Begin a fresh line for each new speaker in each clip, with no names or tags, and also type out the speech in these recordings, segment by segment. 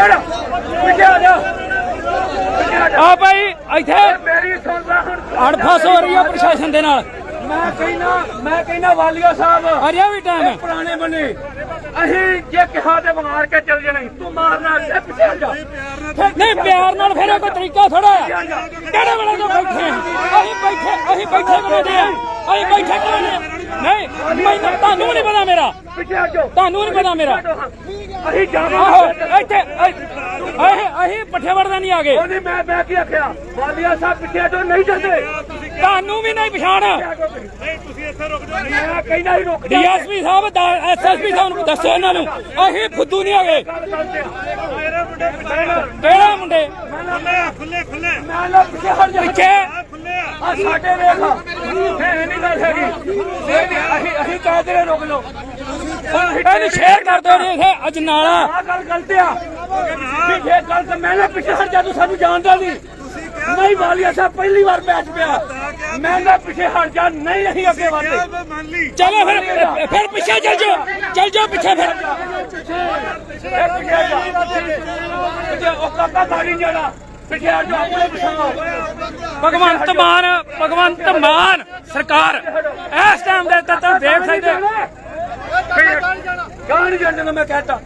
ਖੜ। ਪਿੱਛੇ ਆ ਜਾ। ਪਿੱਛੇ ਆ ਜਾ
ਆ ਭਾਈ ਇੱਥੇ।
ਮੇਰੀ ਸੁਣ ਲੈ ਹੁਣ।
ਅੜਫਸ ਹੋ ਰਹੀ ਆ ਪ੍ਰਸ਼ਾਸਨ ਦੇ ਨਾਲ।
ਮੈਂ ਕਹਿਣਾ ਮੈਂ ਕਹਿਣਾ ਵਾਲੀਆ ਸਾਹਿਬ।
ਅਜੇ ਵੀ ਟਾਈਮ ਹੈ।
ਪੁਰਾਣੇ ਬਣੇ ਅਸੀਂ ਜੇ ਕਿਹਾ ਤੇ ਮਾਰ ਕੇ ਚੱਲ ਜਾਣਾ। ਤੂੰ ਮਾਰਨਾ ਇਹ ਪਿੱਛੇ ਜਾ।
ਨਹੀਂ ਪਿਆਰ ਨਾਲ ਫਿਰ ਕੋਈ ਤਰੀਕਾ ਥੋੜਾ ਕਿਹੜੇ ਵੇਲੇ ਤੋਂ ਬੈਠੇ? ਅਸੀਂ ਬੈਠੇ ਅਸੀਂ ਬੈਠੇ ਕਰਦੇ ਆ? ਅਸੀਂ ਬੈਠੇ ਕਰਦੇ ਨਹੀਂ ਮੈਨੂੰ ਤੁਹਾਨੂੰ ਨਹੀਂ ਪਤਾ ਮੇਰਾ।
ਪਿੱਛੇ ਹਟ ਜਾ
ਤੁਹਾਨੂੰ ਨਹੀਂ ਪਤਾ ਮੇਰਾ।
ਅਸੀਂ
ਆਹੋ
ਜਾਵਾਂਗੇ
ਇੱਥੇ ਅਸੀਂ ਅਸੀਂ ਪੱਠੇ ਵੜਦੇ ਨਹੀਂ ਆਗੇ।
ਉਹ ਨਹੀਂ ਮੈਂ ਮੈਂ ਕੀ ਆਖਿਆ? ਵਾਲੀਆ ਸਾਹਿਬ ਪਿੱਛੇ ਹਟੋ ਨਹੀਂ ਜਾਂਦੇ।
ਤੁਹਾਨੂੰ ਵੀ ਨਹੀਂ ਪਛਾਣ।
ਨਹੀਂ ਤੁਸੀਂ ਇੱਥੇ ਰੁਕ ਜਾਓ ਮੈਂ ਕਹਿਣਾ ਹੀ ਰੁਕ ਜਾ
ਡੀਐਸਪੀ ਸਾਹਿਬ ਐਸਐਸਪੀ ਸਾਹਿਬ ਨੂੰ ਦੱਸੋ ਇਹਨਾਂ ਨੂੰ। ਅਸੀਂ ਫੁੱਦੂ ਨਹੀਂ ਆਗੇ।
ਮੇਰੇ ਮੁੰਡੇ ਪਿੱਛੇ
ਕਿਹੜਾ ਮੁੰਡੇ?
ਖੁੱਲੇ ਖੁੱਲੇ ਮੈਂ ਨਾ ਪਿੱਛੇ ਹਟ ਜਾ।
ਪਿੱਛੇ।
ਆ ਸਾਡੇ ਵੇਖ ਇਹ ਨਹੀਂ ਗੱਲ ਹੈਗੀ। ਅਸੀਂ ਅਸੀਂ ਕਹਿੰਦੇ ਰੁਕ ਲਓ
ਇਹਨੂੰ ਸ਼ੇਅਰ ਕਰ ਦਿਓ ਜੀ ਇੱਥੇ ਅਜਨਾਲਾ।
ਆ ਗੱਲ ਗਲਤ ਆ ਪਿੱਛੇ ਗੱਲ ਤਾਂ ਮੈਂ ਨਾ ਪਿੱਛੇ ਹਟ ਜਾ, ਤੂੰ ਸਾਨੂੰ ਜਾਣਦਾ ਨਹੀਂ। ਨਹੀਂ ਵਾਲੀਆ ਸਾਹਿਬ ਪਹਿਲੀ ਵਾਰ ਮੈਚ ਪਿਆ। ਮੈਂ ਨਾ ਪਿੱਛੇ ਹਟ ਜਾ, ਨਹੀਂ ਅਸੀਂ ਅੱਗੇ ਵਧਦੇ।
ਚਲੋ ਫਿਰ ਫਿਰ ਪਿੱਛੇ ਚੱਲ ਜਾਓ ਚੱਲ ਜਾਓ ਪਿੱਛੇ ਫਿਰ।
ਇਹ ਪਿੱਛੇ ਜਾ। ਉਹ ਕਾਕਾ ਗਾੜੀ ਜਾਣਾ। ਪਿੱਛੇ ਹਟ ਜਾ, ਆਪਣੇ ਪਿੱਛੇ
ਭਗਵੰਤ ਮਾਨ ਭਗਵੰਤ ਮਾਨ, ਸਰਕਾਰ। ਇਸ ਟਾਈਮ ਦੇ ਉੱਤੇ ਤੁਸੀਂ ਦੇਖ ਸਕਦੇ
ਗਾੜੀ ਜਾਣ। ਨੂੰ ਮੈਂ ਕਹਤਾ?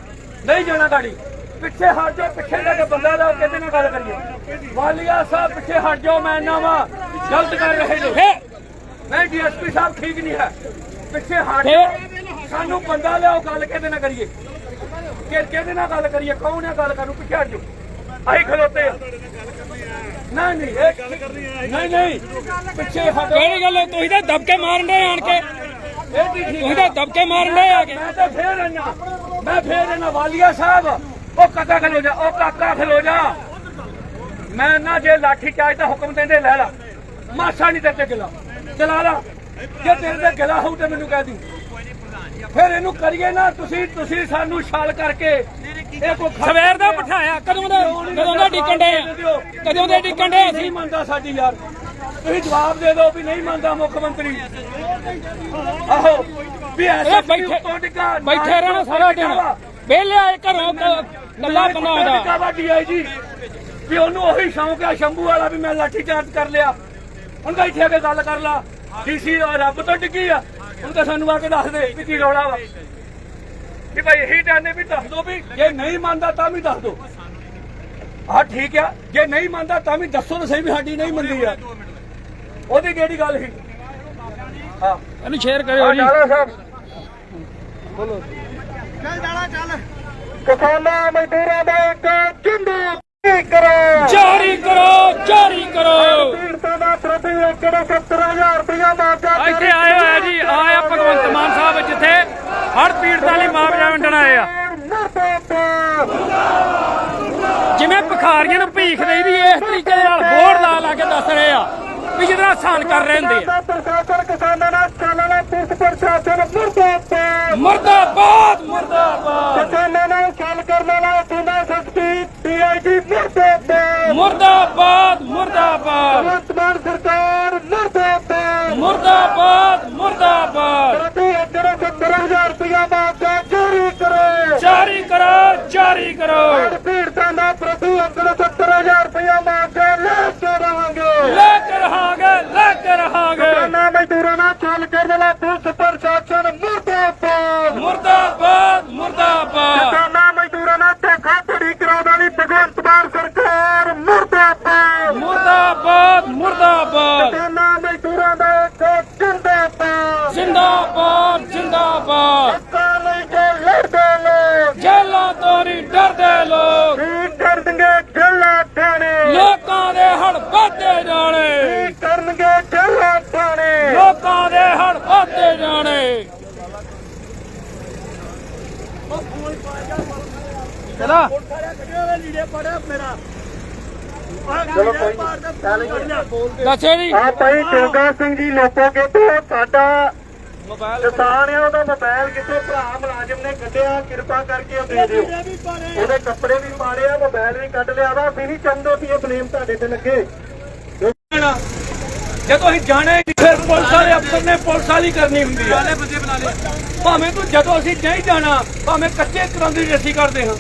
ਨਹੀਂ ਜਾਣਾ ਗਾੜੀ। ਪਿੱਛੇ ਹਟ ਜਾਓ ਪਿੱਛੇ ਕੇ ਬੰਦਾ ਲਾਓ ਕਿਤੇ ਨਾਲ ਗੱਲ ਕਰੀਏ? ਵਾਲੀਆ ਸਾਹਿਬ ਪਿੱਛੇ ਹਟ ਜਾਓ ਮੈਂ ਨਾ ਵਾ। ਗਲਤ ਕਰ ਰਹੇ ਨੇ। ਨਹੀਂ ਡੀਐਸਪੀ ਸਾਹਿਬ ਠੀਕ ਨਹੀਂ ਹੈ। ਪਿੱਛੇ ਹਟ ਜਾਓ। ਸਾਨੂੰ ਬੰਦਾ ਲਿਆਓ ਗੱਲ ਕਿਹਦੇ ਨਾਲ ਕਰੀਏ? ਕਿ ਕਿਹਦੇ ਨਾਲ ਗੱਲ ਕਰੀਏ? ਕੌਣ ਹੈ ਗੱਲ ਕਰੂ ਪਿੱਛੇ ਹਟ ਜਾਓ। ਅਸੀਂ ਖਲੋਤੇ ਨਹੀਂ ਨਹੀਂ ਇਹ ਨਹੀਂ ਨਹੀਂ। ਪਿੱਛੇ ਹਟੋ
ਕਿਹੜੀ ਗੱਲ ਹੈ? ਤੁਸੀਂ ਤਾਂ ਦਬਕੇ ਮਾਰਨ ਦੇ ਆਣ ਕੇ। ਤੁਸੀਂ ਤਾਂ ਦਬਕੇ ਮਾਰਨ ਦੇ ਆ ਕੇ।
ਮੈਂ ਤਾਂ ਫੇਰ ਆਣਾ ਮੈਂ ਫੇਰ ਆਣਾ ਵਾਲੀਆ ਸਾਹਿਬ। ਉਹ ਕਾਕਾ ਖਲੋ ਜਾ ਉਹ ਕਾਕਾ ਖਲੋ ਜਾ। ਮੈਂ ਨਾ ਜੇ ਲਾਠੀ ਚਾਹੇ ਤਾਂ ਹੁਕਮ ਦਿੰਦੇ ਲੈ ਲਾ। ਮਾਸਾ ਨਹੀਂ ਤੇਰੇ ਤੇ ਗਿਲਾ। ਚਲਾ ਲਾ। ਜੇ ਤੇਰੇ ਤੇ ਗਿਲਾ ਹੋਊ ਤੇ ਮੈਨੂੰ ਕਹਿ ਦੀ। ਫਿਰ ਇਹਨੂੰ ਕਰੀਏ ਨਾ ਤੁਸੀਂ ਤੁਸੀਂ ਸਾਨੂੰ ਛਾਲ ਕਰਕੇ ਇਹ ਕੋ
ਸਵੇਰ ਦਾ ਬਿਠਾਇਆ ਕਦੋਂ ਦਾ ਕਦੋਂ ਦਾ ਡਿੱਕਣ ਦੇ ਕਦੋਂ ਦੇ ਡਿੱਕਣ ਦੇ ਅਸੀਂ?
ਮੰਨਦਾ ਸਾਡੀ ਯਾਰ? ਤੁਸੀਂ ਜਵਾਬ ਦੇ ਦਿਓ ਵੀ ਨਹੀਂ ਮੰਨਦਾ ਮੁੱਖ ਮੰਤਰੀ। ਆਹੋ ਵੀ ਐਸੇ
ਇਹ ਬੈਠੇ ਬੈਠੇ ਰਹਿਣਾ ਸਾਰਾ ਦਿਨ। ਵਿਹਲੇ ਆਏ ਘਰੋਂ ਕੱਲਾ ਬੰਦਾ ਆਉਂਦਾ
ਵੀ ਉਹਨੂੰ ਉਹੀ ਸ਼ੌਂਕ ਆ ਸ਼ੰਭੂ ਵਾਲਾ ਵੀ ਮੈਂ ਲਾਠੀ ਚਾਰਜ ਕਰ ਲਿਆ। ਹੁਣ ਤਾਂ ਇੱਥੇ ਆ ਕੇ ਗੱਲ ਕਰ ਲਾ। ਡੀਸੀ ਰੱਬ ਤੋਂ ਡਿੱਗੀ ਆ। ਹੁਣ ਤਾਂ ਸਾਨੂੰ ਆ ਕੇ ਦੱਸ ਦੇ ਵੀ ਕੀ ਰੌਲਾ ਵਾ। ਵੀ ਭਾਈ ਇਹੀ ਜਾਣੇ ਵੀ ਦੱਸ ਦੋ ਵੀ ਜੇ ਨਹੀਂ ਮੰਨਦਾ ਤਾਂ ਵੀ ਦੱਸ ਦੋ। ਹਾਂ ਠੀਕ ਆ ਜੇ ਨਹੀਂ ਮੰਨਦਾ ਤਾਂ ਵੀ ਦੱਸੋ ਤਾਂ ਸਹੀ ਵੀ ਸਾਡੀ ਨਹੀਂ ਮੰਨਦੀ ਆ। ਉਹਦੀ ਕਿਹੜੀ ਗੱਲ ਸੀ? ਹਾਂ।
ਇਹਨੂੰ ਸ਼ੇਅਰ ਕਰਿਓ ਜੀ।
ਡਾਲਾ ਸਾਹਿਬ ਬੋਲੋ। ਕਿਸਾਨਾਂ ਮਜ਼ਦੂਰਾਂ ਦਾ ਇੱਕ ਚਿੰਦੂ ਕਰੋ।
ਜਾਰੀ ਕਰੋ ਜਾਰੀ ਕਰੋ।
ਪੀੜਤਾਂ ਦਾ ਪ੍ਰਤੀ ਏਕੜ 70000 ਰੁਪਇਆ ਮੁਆਵਜ਼ਾ
ਇੱਥੇ ਆਏ ਹੋਇਆ ਜੀ। ਆਇਆ ਭਗਵੰਤ ਮਾਨ ਸਾਹਿਬ ਜਿੱਥੇ ਹੜ ਪੀੜਤਾਂ ਲਈ ਮੁਆਵਜ਼ਾ ਵੰਡਣ ਆਏ ਆ। ਜਿਵੇਂ ਭਿਖਾਰੀਆਂ ਨੂੰ ਭੀਖ ਦੇਈਦੀ ਇਸ ਤਰੀਕੇ ਦੇ ਨਾਲ ਬੋਰਡ ਲਾ ਲਾ ਕੇ ਦੱਸ ਰਹੇ ਆ। ਵੀ ਜਿਹਦਾ ਆਸਾਨ ਕਰ ਰਹੇ ਹੁੰਦੇ ਆ।
ਪ੍ਰਸ਼ਾਸਨ ਕਿਸਾਨਾਂ ਨਾਲ ਚੱਲਣਾ ਪੁਲਿਸ ਪ੍ਰਸ਼ਾਸਨ ਮੁਰਦਾਬਾਦ।
ਮੁਰਦਾਬਾਦ ਮੁਰਦਾਬਾਦ।
ਕਿਸਾਨਾਂ ਨਾਲ ਚੱਲ ਕਰਨ ਵਾਲਾ ਜਿੰਦਾ ਸਸਤੀ ਡੀਆਈਜੀ ਮੁਰਦਾਬਾਦ।
ਮੁਰਦਾਬਾਦ ਮੁਰਦਾਬਾਦ।
ਵਰਤਮਾਨ ਸਰਕਾਰ ਮੁਰਦਾਬਾਦ।
ਮੁਰਦਾਬਾਦ ਮੁਰਦਾਬਾਦ।
ਪ੍ਰਤੀ ਏਕੜ 70000 ਰੁਪਇਆ ਮੁਆਵਜ਼ਾ ਜਾਰੀ ਕਰੋ।
ਜਾਰੀ ਕਰੋ ਜਾਰੀ ਕਰੋ।
ਕਿਸਾਨਾਂ ਮਜ਼ਦੂਰਾਂ ਨਾਲ ਚੱਲ ਕਰਨ ਵਾਲਾ ਪੁਲਿਸ ਪ੍ਰਸ਼ਾਸਨ ਮੁਰਦਾਬਾਦ
ਮੁਰਦਾਬਾਦ ਮੁਰਦਾਬਾਦ
ਕਿਸਾਨਾਂ ਮਜ਼ਦੂਰਾਂ ਨਾਲ ਧੋਖਾਧੜੀ ਕਰਾਉਣ ਵਾਲੀ ਭਗਵੰਤ ਮਾਨ ਸਰਕਾਰ ਮੁਰਦਾਬਾਦ
ਮੁਰਦਾਬਾਦ ਮੁਰਦਾਬਾਦ
ਕਿਸਾਨਾਂ ਮਜ਼ਦੂਰਾਂ ਦਾ ਇੱਕ ਜਿੰਦਾਬਾਦ
ਜਿੰਦਾਬਾਦ ਜਿੰਦਾਬਾਦ
ਹੱਕਾਂ ਲਈ ਜੋ ਲੜਦੇ ਲੋਕ
ਜੇਲਾਂ ਤੋਂ ਨਹੀਂ ਡਰਦੇ ਲੋਕ
ਕੀ ਕਰਨਗੇ ਜੱਲਾ ਠਾਣੇ
ਲੋਕਾਂ ਦੇ ਹੜ ਵੱਧਦੇ ਜਾਣੇ
ਕੀ ਕਰਨਗੇ ਜੱਲਾ ਠਾਣੇ
ਲੋਕਾਂ ਦੇ ਹੜ ਵੱਧਦੇ ਜਾਣੇ ਚਲਾ
ਚਲੋ ਕੋਈ
ਦੱਸੇ ਜੀ
ਆ ਭਾਈ ਚੋਗਾ ਸਿੰਘ ਜੀ ਲੋਕੋਗੇ ਤੋਂ ਸਾਡਾ ਕਿਸਾਨ ਆ ਉਹਦਾ ਮੋਬਾਈਲ ਕਿੱਥੋਂ? ਭਰਾ ਮੁਲਾਜ਼ਮ ਨੇ ਕੱਢਿਆ ਕਿਰਪਾ ਕਰਕੇ ਉਹ ਦੇ ਦਿਓ। ਉਹਦੇ ਕੱਪੜੇ ਵੀ ਪਾੜੇ ਆ ਮੋਬਾਈਲ ਵੀ ਕੱਢ ਲਿਆ ਵਾ। ਅਸੀਂ ਨਹੀਂ ਚਾਹੁੰਦੇ ਵੀ ਇਹ ਬਲੇਮ ਤੁਹਾਡੇ ਤੇ ਲੱਗੇ। ਜਦੋਂ ਅਸੀਂ ਜਾਣੇ ਫਿਰ ਪੁਲਿਸ ਵਾਲੇ ਅਫਸਰ ਨੇ ਪੁਲਿਸ ਵਾਲੀ ਕਰਨੀ ਹੁੰਦੀ ਆ। ਬੰਦੇ ਬਣਾ ਲਏ। ਭਾਵੇਂ ਤੂੰ ਜਦੋਂ ਅਸੀਂ ਨਹੀਂ ਜਾਣਾ ਭਾਵੇਂ ਕੱਚੇ ਤਰ੍ਹਾਂ ਦੀ ਰੱਸੀ ਕਰਦੇ ਹਾਂ।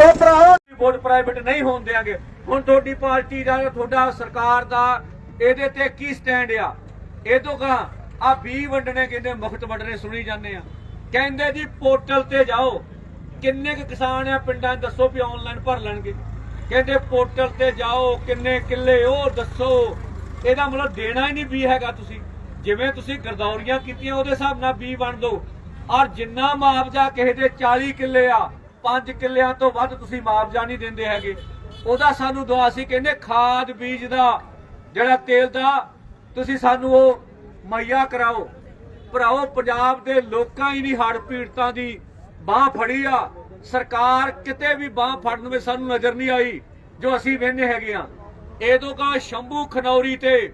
ਪ੍ਰਾਈਵੇਟ ਨਹੀਂ ਹੋਣ ਦੇਾਂਗੇ ਹੁਣ ਤੁਹਾਡੀ ਪਾਰਟੀ ਦਾ, ਤੁਹਾਡਾ ਸਰਕਾਰ ਦਾ ਇਹਦੇ ਤੇ ਕੀ ਸਟੈਂਡ ਆ? ਇਹ ਤੋਂ ਕਹਾਂ ਆ 20 ਵੰਡਣੇ ਕਹਿੰਦੇ ਮੁਫਤ ਵੰਡਣੇ ਸੁਣੀ ਜਾਂਦੇ ਆ। ਕਹਿੰਦੇ ਜੀ ਪੋਰਟਲ ਤੇ ਜਾਓ। ਕਿੰਨੇ ਕੁ ਕਿਸਾਨ ਆ ਪਿੰਡਾਂ ਦੱਸੋ ਵੀ ਆਨਲਾਈਨ ਭਰ ਲੈਣਗੇ। ਕਹਿੰਦੇ ਪੋਰਟਲ ਤੇ ਜਾਓ, ਕਿੰਨੇ ਕਿੱਲੇ ਉਹ ਦੱਸੋ। ਇਹਦਾ ਮਤਲਬ ਦੇਣਾ ਹੀ ਨਹੀਂ ਵੀ ਹੈਗਾ ਤੁਸੀਂ। ਜਿਵੇਂ ਤੁਸੀਂ ਗਰਦੌਰੀਆਂ ਕੀਤੀਆਂ, ਉਹਦੇ ਹਿਸਾਬ ਨਾਲ ਵੀ ਵੰਡ ਦਿਓ ਔਰ ਜਿੰਨਾ ਮੁਆਵਜ਼ਾ ਕਿਸੇ ਦੇ 40 ਕਿੱਲੇ ਆ 5 ਕਿੱਲਿਆਂ ਤੋਂ ਵੱਧ ਤੁਸੀਂ ਮੁਆਵਜ਼ਾ ਨਹੀਂ ਦਿੰਦੇ ਹੈਗੇ। ਉਹਦਾ ਸਾਨੂੰ ਦੁਆ ਸੀ ਕਹਿੰਦੇ ਖਾਦ ਬੀਜ ਦਾ ਜਿਹੜਾ ਤੇਲ ਦਾ, ਤੁਸੀਂ ਸਾਨੂੰ ਉਹ ਮੁਹੱਈਆ ਕਰਾਓ। ਭਰਾਓ, ਪੰਜਾਬ ਦੇ ਲੋਕਾਂ ਹੀ ਨਹੀਂ ਹੜ ਪੀੜਤਾਂ ਦੀ ਬਾਹ ਫੜੀ ਆ। ਸਰਕਾਰ ਕਿਤੇ ਵੀ ਬਾਹ ਫੜਨ ਵਿੱਚ ਸਾਨੂੰ ਨਜ਼ਰ ਨਹੀਂ ਆਈ, ਜੋ ਅਸੀਂ ਵੇਖਦੇ ਹੈਗੇ ਆ। ਇਹਦੋਂ ਕਾ ਸ਼ੰਭੂ ਖਨੌਰੀ ਤੇ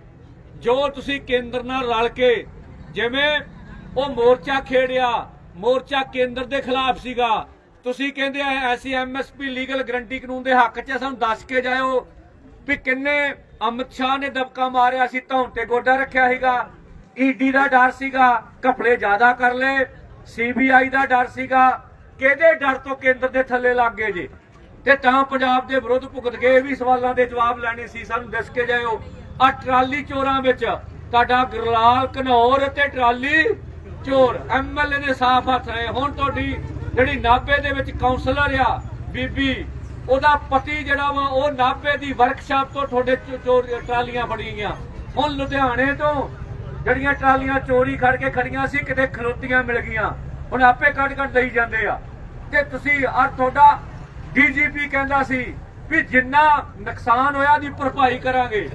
ਜੋ ਤੁਸੀਂ ਕੇਂਦਰ ਨਾਲ ਰਲ ਕੇ ਜਿਵੇਂ ਉਹ ਮੋਰਚਾ ਖੇੜਿਆ, ਮੋਰਚਾ ਕੇਂਦਰ ਦੇ ਖਿਲਾਫ ਸੀਗਾ ਤੁਸੀਂ ਕਹਿੰਦੇ ਆ ਐਸੀ ਐਮਐਸਪੀ ਲੀਗਲ ਗਰੰਟੀ ਕਾਨੂੰਨ ਦੇ ਹੱਕ 'ਚ ਸਾਨੂੰ ਦੱਸ ਕੇ ਜਾਇਓ ਵੀ ਕਿੰਨੇ ਅਮਿਤ ਸ਼ਾਹ ਨੇ ਦਬਕਾ ਮਾਰਿਆ ਸੀ, ਧੌਣ ਤੇ ਗੋਡਾ ਰੱਖਿਆ ਸੀਗਾ ਈਡੀ ਦਾ ਡਰ ਸੀਗਾ, ਘਪਲੇ ਜ਼ਿਆਦਾ ਕਰ ਲਏ ਸੀਬੀਆਈ ਦਾ ਡਰ ਸੀਗਾ, ਕਿਹਦੇ ਡਰ ਤੋਂ ਕੇਂਦਰ ਦੇ ਥੱਲੇ ਲੱਗ ਗਏ ਜੀ? ਤੇ ਤਾਂ ਪੰਜਾਬ ਦੇ ਵਿਰੁੱਧ ਭੁਗਤ ਗਏ ਇਹ ਵੀ ਸਵਾਲਾਂ ਦੇ ਜਵਾਬ ਲੈਣੇ ਸੀ, ਸਾਨੂੰ ਦੱਸ ਕੇ ਜਾਇਓ। ਆ ਟਰਾਲੀ ਚੋਰਾਂ ਵਿੱਚ, ਤੁਹਾਡਾ ਗਰਲਾਲ ਘਨੌਰ ਤੇ ਟਰਾਲੀ ਚੋਰ ਐਮਐਲਏ ਦੇ ਸਾਫ਼ ਹੱਥ ਰਹੇ ਹੁਣ ਤੁਹਾਡੀ ਜਿਹੜੀ ਨਾਭੇ ਦੇ ਵਿੱਚ ਕਾਉਂਸਲਰ ਆ, ਬੀਬੀ, ਉਹਦਾ ਪਤੀ ਜਿਹੜਾ ਵਾ, ਉਹ ਨਾਭੇ ਦੀ ਵਰਕਸ਼ਾਪ ਤੋਂ ਤੁਹਾਡੇ ਚੋਰ ਟਰਾਲੀਆਂ ਫੜੀ ਗਈਆਂ। ਹੁਣ ਲੁਧਿਆਣੇ ਤੋਂ ਜਿਹੜੀਆਂ ਟਰਾਲੀਆਂ ਚੋਰੀ ਖੜ ਕੇ ਖੜੀਆਂ ਸੀ, ਕਿਤੇ ਖਲੋਤੀਆਂ ਮਿਲ ਗਈਆਂ। ਹੁਣ ਆਪੇ ਕੱਢ ਕੱਢ ਲਈ ਜਾਂਦੇ ਆ। ਤੇ ਤੁਸੀਂ ਆ ਤੁਹਾਡਾ ਡੀਜੀਪੀ ਕਹਿੰਦਾ ਸੀ ਵੀ ਜਿੰਨਾ ਨੁਕਸਾਨ ਹੋਇਆ ਦੀ ਭਰਪਾਈ ਕਰਾਂਗੇ।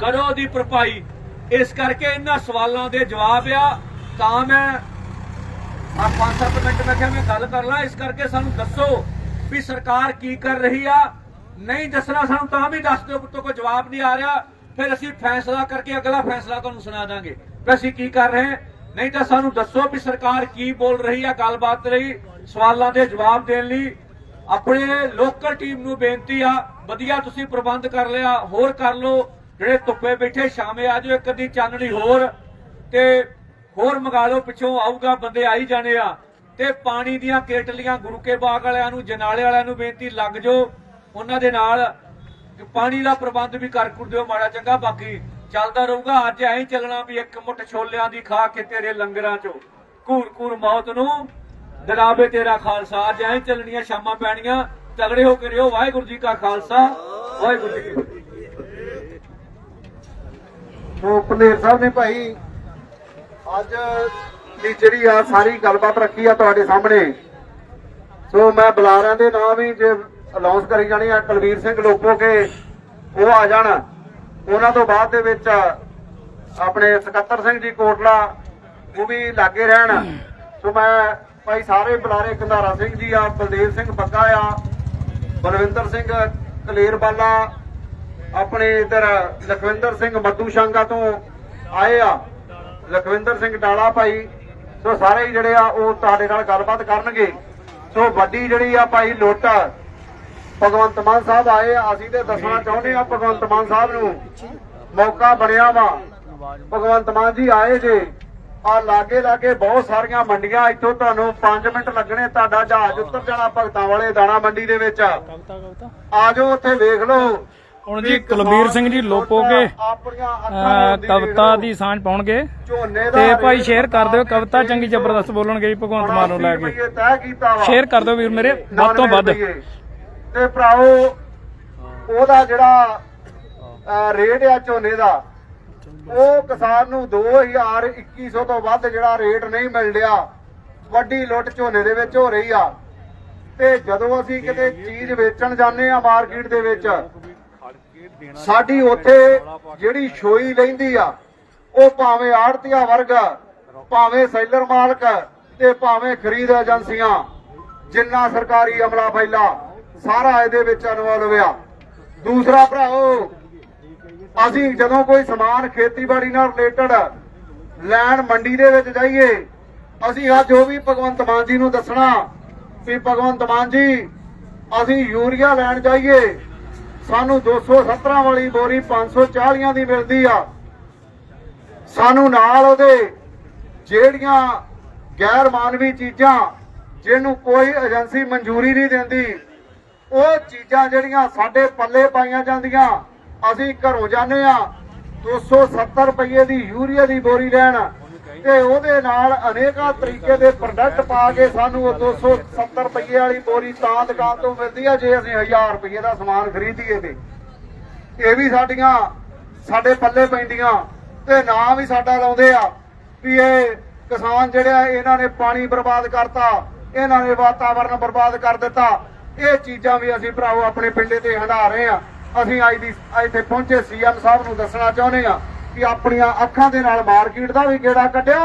ਕਰੋ ਦੀ ਭਰਪਾਈ। ਇਸ ਕਰਕੇ ਇਹਨਾਂ ਸਵਾਲਾਂ ਦੇ ਜਵਾਬ ਆ। ਤਾਂ ਮੈਂ ਆ 5-7 ਮਿੰਟ ਮੈਂ ਕਿਹਾ ਮੈਂ ਗੱਲ ਕਰ ਲਾਂ, ਇਸ ਕਰਕੇ ਸਾਨੂੰ ਦੱਸੋ ਵੀ ਸਰਕਾਰ ਕੀ ਕਰ ਰਹੀ ਆ। ਨਹੀਂ ਦੱਸਣਾ ਸਾਨੂੰ ਤਾਂ ਵੀ ਦੱਸ ਦਿਓ ਤੋਂ ਕੋਈ ਜਵਾਬ ਨਹੀਂ ਆ ਰਿਹਾ। ਫਿਰ ਅਸੀਂ ਫੈਸਲਾ ਕਰਕੇ ਅਗਲਾ ਫੈਸਲਾ ਤੁਹਾਨੂੰ ਸੁਣਾ ਦਾਂਗੇ। ਵੀ ਅਸੀਂ ਕੀ ਕਰ ਰਹੇ ਹਾਂ? ਨਹੀਂ ਤਾਂ ਸਾਨੂੰ ਦੱਸੋ ਵੀ ਸਰਕਾਰ ਕੀ ਬੋਲ ਰਹੀ ਆ ਗੱਲਬਾਤ ਲਈ, ਸਵਾਲਾਂ ਦੇ ਜਵਾਬ ਦੇਣ ਲਈ। ਆਪਣੇ ਲੋਕਲ ਟੀਮ ਨੂੰ ਬੇਨਤੀ ਆ, ਵਧੀਆ ਤੁਸੀਂ ਪ੍ਰਬੰਧ ਕਰ ਲਿਆ, ਹੋਰ ਕਰ ਲਓ। ਜਿਹੜੇ ਧੁੱਪੇ ਬੈਠੇ, ਸ਼ਾਮੇ ਆ ਜਾਓ, ਇੱਕ ਅੱਧੀ ਚਾਨਣੀ ਹੋਰ। ਤੇ ਹੋਰ ਮੰਗਾ ਲਓ, ਪਿੱਛੋਂ ਆਊਗਾ, ਬੰਦੇ ਆਈ ਜਾਣੇ ਆ। ਤੇ ਪਾਣੀ ਦੀਆਂ ਕੇਟਲੀਆਂ ਗੁਰੂ ਕੇ ਬਾਗ ਵਾਲਿਆਂ ਨੂੰ, ਜਨਾਲੇ ਵਾਲਿਆਂ ਨੂੰ ਬੇਨਤੀ, ਲੱਗ ਜਾਓ। ਉਹਨਾਂ ਦੇ ਨਾਲ ਪਾਣੀ ਦਾ ਪ੍ਰਬੰਧ ਵੀ ਕਰ ਕੁਰ ਦਿਓ ਮਾੜਾ ਚੰਗਾ। ਬਾਕੀ ਚੱਲਦਾ ਰਹੂਗਾ। ਅੱਜ ਐਂ ਚੱਲਣਾ ਵੀ ਇੱਕ ਮੁੱਠ ਛੋਲਿਆਂ ਦੀ ਖਾ ਕੇ ਤੇਰੇ ਲੰਗਰਾਂ ਚੋਂ। ਘੂਰ ਘੂਰ ਮੌਤ ਨੂੰ ਦਰਾਬੇ ਤੇਰਾ ਖਾਲਸਾ। ਅੱਜ ਐਂ ਚੱਲਣੀਆਂ ਸ਼ਾਮਾਂ ਪੈਣੀਆਂ। ਤਗੜੇ ਹੋ ਕੇ ਰਿਓ। ਵਾਹਿਗੁਰੂ ਜੀ ਕਾ ਖਾਲਸਾ। ਵਾਹਿਗੁਰੂ ਜੀ ਕੀ ਫਤਿਹ।
ਸੋ ਪੰਦੇਰ ਸਾਹਿਬ ਨੇ ਭਾਈ ਅੱਜ ਦੀ ਜਿਹੜੀ ਆ ਸਾਰੀ ਗੱਲਬਾਤ ਰੱਖੀ ਆ ਤੁਹਾਡੇ ਸਾਹਮਣੇ। ਸੋ ਮੈਂ ਬੁਲਾਰਿਆਂ ਦੇ ਨਾਂ ਵੀ ਜੇ ਅਨਾਉਂਸ ਕਰੀ ਜਾਣੀ ਆ, ਕੁਲਵੀਰ ਸਿੰਘ ਲੋਕੋ ਕੇ, ਉਹ ਆ ਜਾਣ। ਉਹਨਾਂ ਤੋਂ ਬਾਅਦ ਦੇ ਵਿੱਚ ਆਪਣੇ ਸਕੱਤਰ ਸਿੰਘ ਜੀ ਕੋਟਲਾ, ਉਹ ਵੀ ਲਾਗੇ ਰਹਿਣ। ਸੋ ਮੈਂ ਭਾਈ ਸਾਰੇ ਬੁਲਾਰੇ ਕੰਧਾਰਾ ਸਿੰਘ ਜੀ ਆ, ਬਲਦੇਵ ਸਿੰਘ ਬੱਗਾ ਆ, ਬਲਵਿੰਦਰ ਸਿੰਘ ਕਲੇਰਵਾਲਾ ਆਪਣੇ ਇਧਰ ਲਖਵਿੰਦਰ ਸਿੰਘ ਮੱਦੂ ਸ਼ਾਂਗਾ ਤੋਂ ਆਏ ਆ। ਲਖਵਿੰਦਰ ਸਿੰਘ ਡਾਲਾ ਭਾਈ, ਸੋ ਸਾਰੇ ਜਿਹੜੇ ਆ ਉਹ ਤੁਹਾਡੇ ਨਾਲ ਗੱਲਬਾਤ ਕਰਨਗੇ। ਸੋ ਵੱਡੀ ਜਿਹੜੀ ਆ ਭਾਈ ਲੁੱਟ, ਭਗਵੰਤ ਮਾਨ ਸਾਹਿਬ ਆਏ, ਅਸੀਂ ਤੇ ਦੱਸਣਾ ਚਾਹੁੰਦੇ ਆ ਭਗਵੰਤ ਮਾਨ ਸਾਹਿਬ ਨੂੰ, ਮੌਕਾ ਬਣਿਆ ਵਾ। ਭਗਵੰਤ ਮਾਨ ਜੀ ਆਏ ਜੇ, ਆ ਲਾਗੇ ਲਾਗੇ ਬਹੁਤ ਸਾਰੀਆਂ ਮੰਡੀਆਂ, ਇੱਥੋਂ ਤੁਹਾਨੂੰ 5 ਮਿੰਟ ਲੱਗਣੇ ਤੁਹਾਡਾ ਜਹਾਜ਼ ਉੱਤਰ ਜਾਣਾ ਭਗਤਾਂ ਵਾਲੇ ਦਾਣਾ ਮੰਡੀ ਦੇ ਵਿੱਚ। ਆਜੋ ਉੱਥੇ ਵੇਖ ਲਓ।
ਹੁਣ ਜੀ ਕੁਲਬੀਰ ਸਿੰਘ ਜੀ ਲੋਪੋ ਕੇ
ਆਪਣੀਆਂ ਅੱਖਾਂ
ਅਹ,
ਨਾਲ ਦੀ
ਕਵਿਤਾ ਦੀ ਸਾਂਝ ਪਾਉਣਗੇ। ਤੇ ਭਾਈ ਸ਼ੇਅਰ ਕਰ ਦਿਓ ਕਵਿਤਾ ਚੰਗੀ ਜ਼ਬਰਦਸਤ ਬੋਲਣਗੇ ਜੀ ਭਗਵੰਤ ਮਾਨ ਨੂੰ ਲੈ
80
ਕੇ। ਸ਼ੇਅਰ ਕਰ ਦਿਓ ਵੀਰ ਮੇਰੇ ਵੱਧ ਤੋਂ
99
ਵੱਧ।
ਤੇ ਭਰਾਓ ਉਹਦਾ ਜਿਹੜਾ ਰੇਟ ਆ ਝੋਨੇ ਦਾ ਉਹ ਕਿਸਾਨ ਨੂੰ 2000 2100 ਤੋਂ ਵੱਧ ਜਿਹੜਾ ਰੇਟ ਨਹੀਂ ਮਿਲ ਰਿਹਾ। ਵੱਡੀ ਲੁੱਟ ਝੋਨੇ ਦੇ ਵਿੱਚ ਹੋ ਰਹੀ ਆ। ਤੇ ਜਦੋਂ ਅਸੀਂ ਕਿਤੇ ਚੀਜ਼ ਵੇਚਣ ਜਾਂਦੇ ਆ ਮਾਰਕੀਟ ਦੇ ਵਿੱਚ ਸਾਡੀ ਉੱਥੇ ਜਿਹੜੀ ਸ਼ੋਈ ਲੈਂਦੀ ਆ, ਉਹ ਭਾਵੇਂ ਆੜਤੀਆ ਵਰਗ ਭਾਵੇਂ ਸੈਲਰ ਮਾਲਕ ਤੇ ਭਾਵੇਂ ਖਰੀਦ ਏਜੰਸੀਆਂ, ਜਿੰਨਾ ਸਰਕਾਰੀ ਅਮਲਾ ਫੈਲਾ, ਸਾਰਾ ਇਹਦੇ ਵਿੱਚ ਇਨਵੋਲਵ ਆ ਦੂਸਰਾ ਭਰਾਓ, ਅਸੀਂ ਜਦੋਂ ਕੋਈ ਸਮਾਨ ਖੇਤੀਬਾੜੀ ਨਾਲ ਰਿਲੇਟਡ ਲੈਣ ਮੰਡੀ ਦੇ ਵਿੱਚ ਜਾਈਏ, ਅਸੀਂ ਅੱਜ ਉਹ ਵੀ ਭਗਵੰਤ ਮਾਨ ਜੀ ਨੂੰ ਦੱਸਣਾ ਵੀ ਭਗਵੰਤ ਮਾਨ ਜੀ, ਅਸੀਂ ਯੂਰੀਆ ਲੈਣ ਜਾਈਏ ਸਾਨੂੰ 217 ਵਾਲੀ ਬੋਰੀ 540 ਦੀ ਮਿਲਦੀ ਆ। ਸਾਨੂੰ ਨਾਲ ਉਹਦੇ ਜਿਹੜੀਆਂ ਗੈਰ ਮਾਨਵੀ ਚੀਜ਼ਾਂ ਜਿਹਨੂੰ ਕੋਈ ਏਜੰਸੀ ਮਨਜ਼ੂਰੀ ਨਹੀਂ ਦਿੰਦੀ, ਉਹ ਚੀਜ਼ਾਂ ਜਿਹੜੀਆਂ ਸਾਡੇ ਪੱਲੇ ਪਾਈਆਂ ਜਾਂਦੀਆਂ, ਅਸੀਂ ਘਰੋਂ ਜਾਂਦੇ ਆ 270 ਰੁਪਏ ਦੀ ਯੂਰੀਆ ਦੀ ਬੋਰੀ ਲੈਣ। ਤੇ ਉਹਦੇ ਨਾਲ ਅਨੇਕਾਂ ਤਰੀਕੇ ਦੇ ਪ੍ਰੋਡਕਟ ਪਾ ਕੇ ਸਾਨੂੰ ਉਹ 270 ਰੁਪਏ ਵਾਲੀ ਬੋਰੀ ਤਾਂ ਦੁਕਾਨ ਤੋਂ ਮਿਲਦੀ ਆ, ਜੇ ਅਸੀਂ 1000 ਰੁਪਏ ਦਾ ਸਮਾਨ ਖਰੀਦੀਏ ਤੇ। ਇਹ ਵੀ ਸਾਡੀਆਂ, ਸਾਡੇ ਪੱਲੇ ਪੈਂਦੀਆਂ ਤੇ ਨਾਂ ਵੀ ਸਾਡਾ ਲਾਉਂਦੇ ਆ ਵੀ ਇਹ ਕਿਸਾਨ ਜਿਹੜੇ ਆ ਇਹਨਾਂ ਨੇ ਪਾਣੀ ਬਰਬਾਦ ਕਰਤਾ, ਇਹਨਾਂ ਨੇ ਵਾਤਾਵਰਨ ਬਰਬਾਦ ਕਰ ਦਿੱਤਾ, ਇਹ ਚੀਜ਼ਾਂ ਵੀ ਅਸੀਂ ਭਰਾਓ ਆਪਣੇ ਪਿੰਡੇ ਤੇ ਹੰਡਾ ਰਹੇ ਆ। ਅਸੀਂ ਅੱਜ ਦੀ ਅੱਜ ਇੱਥੇ ਪਹੁੰਚੇ ਸੀਐਮ ਸਾਹਿਬ ਨੂੰ ਦੱਸਣਾ ਚਾਹੁੰਦੇ ਆ ਕਿ ਆਪਣੀਆਂ ਅੱਖਾਂ ਦੇ ਨਾਲ ਮਾਰਕੀਟ ਦਾ ਵੀ ਗੇੜਾ ਕੱਢਿਓ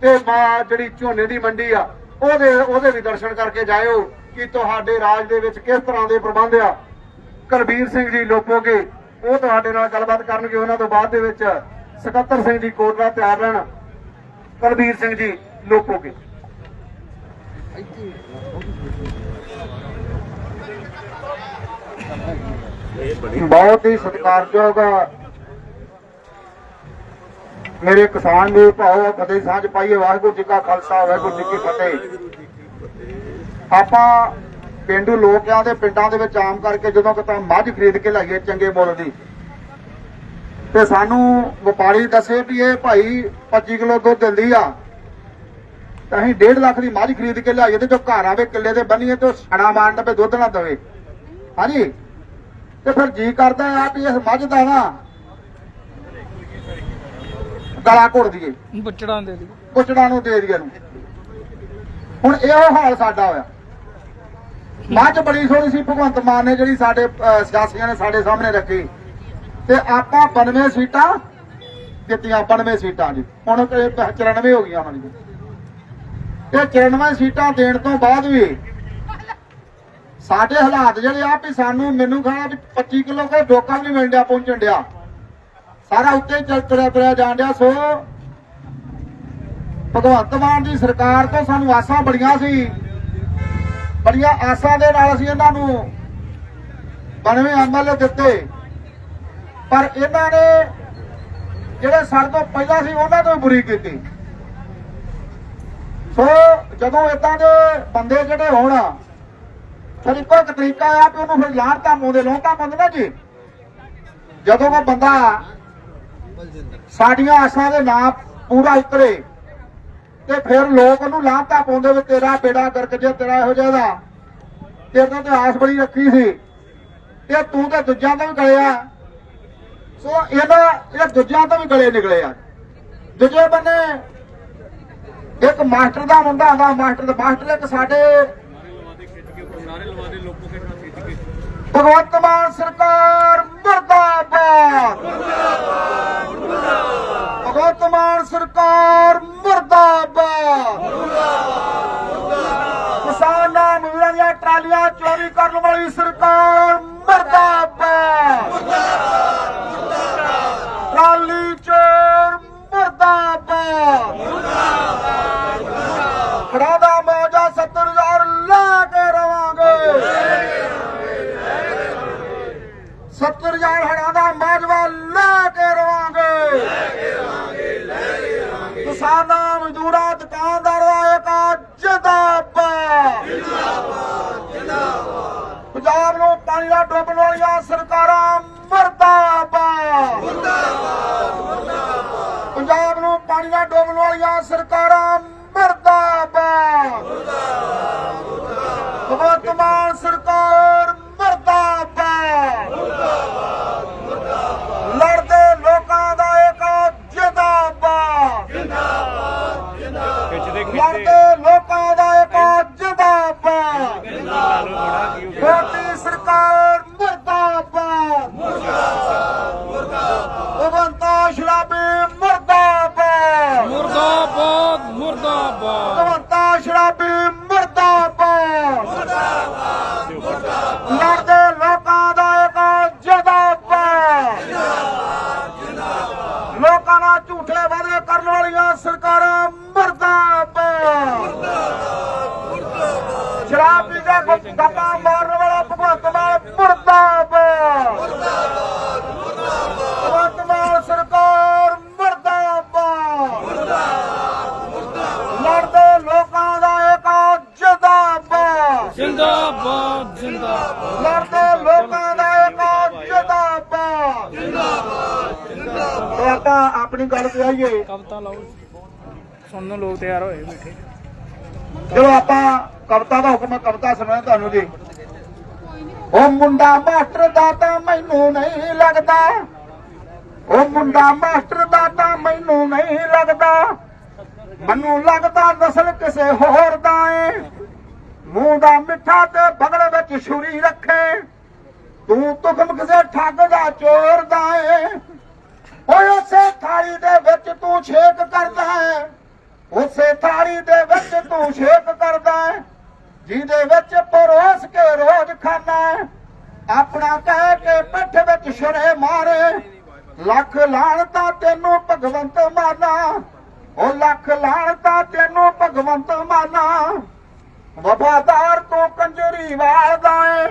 ਤੇ ਮਾ ਜਿਹੜੀ ਝੋਨੇ ਦੀ ਮੰਡੀ ਆ, ਉਹਦੇ ਉਹਦੇ ਵੀ ਦਰਸ਼ਨ ਕਰਕੇ ਜਾਇਓ ਕਿ ਤੁਹਾਡੇ ਰਾਜ ਦੇ ਵਿੱਚ ਕਿਸ ਤਰ੍ਹਾਂ ਦੇ ਪ੍ਰਬੰਧ ਆ। ਕਰਬੀਰ ਸਿੰਘ ਜੀ ਲੋਪੋਗੇ ਉਹ ਤੁਹਾਡੇ ਨਾਲ ਗੱਲਬਾਤ ਕਰਨਗੇ, ਉਹਨਾਂ ਤੋਂ ਬਾਅਦ ਦੇ ਵਿੱਚ ਸਕੱਤਰ ਸਿੰਘ ਜੀ ਕੋਟਲਾ ਤਿਆਰ ਰਹਿਣ। ਕਰਬੀਰ ਸਿੰਘ ਜੀ ਲੋਪੋਗੇ ਬਹੁਤ ਹੀ ਸਤਿਕਾਰਯੋਗ ਮੇਰੇ ਕਿਸਾਨ ਦੇ ਭਾਓ ਫਤਿਹ ਸਾਂਝ ਪਾਈਏ, ਵਾਹਿਗੁਰੂ ਜੀ ਕਾ ਖਾਲਸਾ, ਵਾਹਿਗੁਰੂ ਜੀ ਕੀ ਫਤਿਹ। ਆਪਾਂ ਪਿੰਡੂ ਲੋਕਿਆਂ ਦੇ ਪਿੰਡਾਂ ਦੇ ਵਿੱਚ ਆਮ ਕਰਕੇ ਜਦੋਂ ਕਿਤੇ ਮੱਝ ਖਰੀਦ ਕੇ ਲਾਈਏ ਚੰਗੇ ਮੁੱਲ ਦੀ, ਤੇ ਸਾਨੂੰ ਵਪਾਰੀ ਦੱਸੇ ਵੀ ਇਹ ਭਾਈ 25 ਕਿਲੋ ਦੁੱਧ ਦਿੰਦੀ ਆ। ਤਾਂ ਅਸੀਂ 1.5 ਲੱਖ ਦੀ ਮੱਝ ਖਰੀਦ ਕੇ ਲਿਆਈਏ ਤੇ ਜੋ ਘਰ ਆਵੇ, ਕਿੱਲੇ ਦੇ ਬੰਨੀਏ, ਤੇ ਉਹ ਛਣਾ ਮਾਰਨ ਤੇ ਦੁੱਧ ਨਾ ਦਵੇ। ਹਾਂਜੀ? ਤੇ ਫਿਰ ਜੀ ਕਰਦਾ ਆ ਵੀ ਇਸ ਮੱਝ ਦਾ ਨਾ ਗਲਾ ਘੋੜ ਦਈਏ।
ਬੁੱਚੜਾਂ ਦੇ ਦੀ
ਕੁਚੜਾਂ ਨੂੰ ਦੇ ਦਈਏ ਨੂੰ ਹੁਣ ਇਹੋ ਹਾਲ ਸਾਡਾ ਹੋਇਆ। ਮੱਝ ਬੜੀ ਸੋਹਣੀ ਸੀ ਭਗਵੰਤ ਮਾਨ ਨੇ ਜਿਹੜੀ ਸਾਡੇ ਅਹ, ਸਿਆਸੀਆਂ ਨੇ ਸਾਡੇ ਸਾਹਮਣੇ ਰੱਖੀ। ਤੇ ਆਪਾਂ 92 ਸੀਟਾਂ ਦਿੱਤੀਆਂ 92 ਸੀਟਾਂ ਜੀ। ਹੁਣ ਤੇ 94 ਹੋ ਗਈਆਂ ਉਹਨਾਂ ਦੀਆਂ। ਤੇ 94 ਸੀਟਾਂ ਦੇਣ ਤੋਂ ਬਾਅਦ ਵੀ ਸਾਡੇ ਹਾਲਾਤ ਜਿਹੜੇ ਆ ਵੀ ਸਾਨੂੰ ਮੈਨੂੰ ਕਹਣਾ ਵੀ 25 ਕਿਲੋ ਕੋ ਡੋਕਾ ਵੀ ਨਹੀਂ ਡਿਆ ਪਹੁੰਚਣ ਡਿਆ। ਸਾਰਾ ਉੱਤੇ ਚੱਲ ਤੁਰਿਆ ਤੁਰਿਆ ਜਾਣ ਡਿਆ ਸੋ। ਭਗਵੰਤ ਮਾਨ ਦੀ ਸਰਕਾਰ ਤੋਂ ਸਾਨੂੰ ਆਸਾਂ ਬੜੀਆਂ ਸੀ। ਬੜੀਆਂ ਆਸਾਂ ਦੇ ਨਾਲ ਅਸੀਂ ਇਹਨਾਂ ਨੂੰ 92 ਐਮਐਲਏ ਦਿੱਤੇ। ਪਰ ਇਹਨਾਂ ਨੇ ਜਿਹੜੇ ਸਾਡੇ ਤੋਂ ਪਹਿਲਾਂ ਸੀ ਉਹਨਾਂ ਤੋਂ ਵੀ ਬੁਰੀ ਕੀਤੀ। ਸੋ ਜਦੋਂ ਇਦਾਂ ਦੇ ਬੰਦੇ ਜਿਹੜੇ ਹੋਣ, ਫਿਰ ਇੱਕੋ ਇੱਕ ਤਰੀਕਾ ਆ ਕਿ ਉਹਨੂੰ ਫਿਰ ਲਾਣ ਤਾਂ ਪਾਉਂਦੇ ਲੋਂ ਜੀ। ਜਦੋਂ ਉਹ ਬੰਦਾ ਸਾਡੀਆਂ ਆਸਾਂ ਦੇ ਨਾਂ ਪੂਰਾ ਉਤਰੇ ਤੇ ਫਿਰ ਲੋਕ ਉਹਨੂੰ ਲਾਂਤਾ ਪਾਉਂਦੇ ਵੀ ਤੇਰਾ ਬੇੜਾ ਗਰਕ ਜੇ ਤੇਰਾ ਇਹੋ ਜਿਹਾ ਦਾ। ਤੇਰੇ ਤੇ ਆਸ ਬੜੀ ਰੱਖੀ ਸੀ। ਤੇ ਤੂੰ ਤੇ ਦੂਜਿਆਂ ਤੋਂ ਵੀ ਗਲਿਆ। ਸੋ ਇਹਦਾ ਇਹ ਦੂਜਿਆਂ ਤੋਂ ਵੀ ਗਲੇ ਨਿਕਲੇ ਆ। ਦੂਜੇ ਬੰਨੇ ਇੱਕ ਮਾਸਟਰ ਦਾ ਮੁੰਡਾ ਹੁੰਦਾ ਮਾਸਟਰ ਦਾ ਮਾਸਟਰ ਇੱਕ ਸਾਡੇ ਭਗਵੰਤ ਮਾਨ ਸਰਕਾਰ ਮਰਦਾਬਾਦ। ਭਗਵੰਤ ਮਾਨ ਸਰਕਾਰ ਮਰਦਾਬਾਦ। ਕਿਸਾਨਾਂ ਮਜ਼ਦੂਰਾਂ ਦੀਆਂ ਟਰਾਲੀਆਂ ਚੋਰੀ ਕਰਨ ਵਾਲੀ ਸਰਕਾਰ ਨਾਲ ਸਰਕਾਰਾਂ। ਸ਼ਰਾਬ ਪੀ ਕੇ ਗੁ- ਗੱਪਾਂ ਮਾਰਨ ਵਾਲਾ ਭਗਵੰਤ ਮਾਨ ਮਰਦਾਬਾਦ। ਭਗਵੰਤ ਮਾਨ ਸਰਕਾਰ ਮਰਦਾਬਾਦ। ਲੜਦੇ ਲੋਕਾਂ ਦਾ ਇੱਕ ਜਿੰਦਾਬਾਦ।
ਜਿੰਦਾਬਾਦ ਜਿੰਦਾਬਾਦ।
ਲੜਦੇ ਲੋਕਾਂ ਦਾ ਇੱਕ ਜਿੰਦਾਬਾਦ। ਜਿੰਦਾਬਾਦ ਜਿੰਦਾਬਾਦ ਆਪਾਂ ਆਪਣੀ ਗੱਲ ਤੇ ਆਈਏ
ਕਵਤਾ ਲਾਓ। ਸੁਣਨ ਲੋਕ ਤਿਆਰ ਹੋਏ ਬੈਠੇ।
ਜਦੋਂ ਆਪਾਂ ਕਵਿਤਾ ਦਾ ਹੁਕਮ, ਕਵਿਤਾ ਸੁਣਾਇਆ ਤੁਹਾਨੂੰ ਜੀ। ਉਹ ਮੁੰਡਾ ਮਾਸਟਰ ਦਾ ਤਾਂ ਮੈਨੂੰ ਨਹੀਂ ਲੱਗਦਾ। ਉਹ ਮੁੰਡਾ ਮਾਸਟਰ ਦਾ ਤਾਂ ਮੈਨੂੰ ਨਹੀਂ ਲੱਗਦਾ। ਮੈਨੂੰ ਲੱਗਦਾ ਨਸਲ ਕਿਸੇ ਹੋਰ ਦਾ ਏ। ਮੂੰਹ ਦਾ ਮਿੱਠਾ ਤੇ ਬਗਲ ਵਿੱਚ ਛੁਰੀ ਰੱਖੇ। ਤੂੰ ਤੁਖਮ ਕਿਸੇ ਠੱਗ ਦਾ ਚੋਰ ਦਾ ਏ। ਓਏ ਉਸੇ ਥਾਲੀ ਦੇ ਵਿੱਚ ਤੂੰ ਛੇਕ ਕਰਦਾ ਏ। ਉਸੇ ਥਾਲੀ ਦੇ ਵਿੱਚ ਤੂੰ ਛੇਕ ਕਰਦਾ ਏ। ਜਿਹਦੇ ਵਿੱਚ ਪਰੋਸ ਕੇ ਰੋਜ਼ ਖਾਣਾ ਆਪਣਾ ਕਹਿ ਕੇ ਪਿੱਠ ਵਿੱਚ ਛੁਰੇ ਮਾਰੇ। ਲੱਖ ਲਾਣਤਾ ਤੈਨੂੰ ਭਗਵੰਤ ਮਾਨਾ, ਉਹ ਲੱਖ ਲਾਣਤਾ ਤੈਨੂੰ ਭਗਵੰਤ ਮਾਨਾ। ਵਫਾਦਾਰ ਤੂੰ ਕੰਜਰੀ ਵਾਲਦਾ ਏ,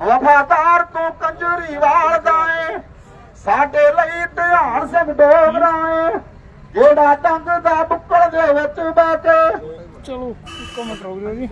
ਵਫਾਦਾਰ ਤੂੰ ਕੰਜਰੀ ਵਾਲਦਾ ਏ। ਸਾਡੇ ਲਈ ਧਿਆਨ ਸਿੰਘ ਡੋਗਰਾ ਏ, ਜਿਹੜਾ ਡੰਗ ਦਾ ਬੁੱਕਲ ਦੇ ਵਿੱਚ ਬਹਿ ਕੇ
ਚਲੋ ਇੱਕ ਮਿੰਟ ਰੁਕ ਜੀ।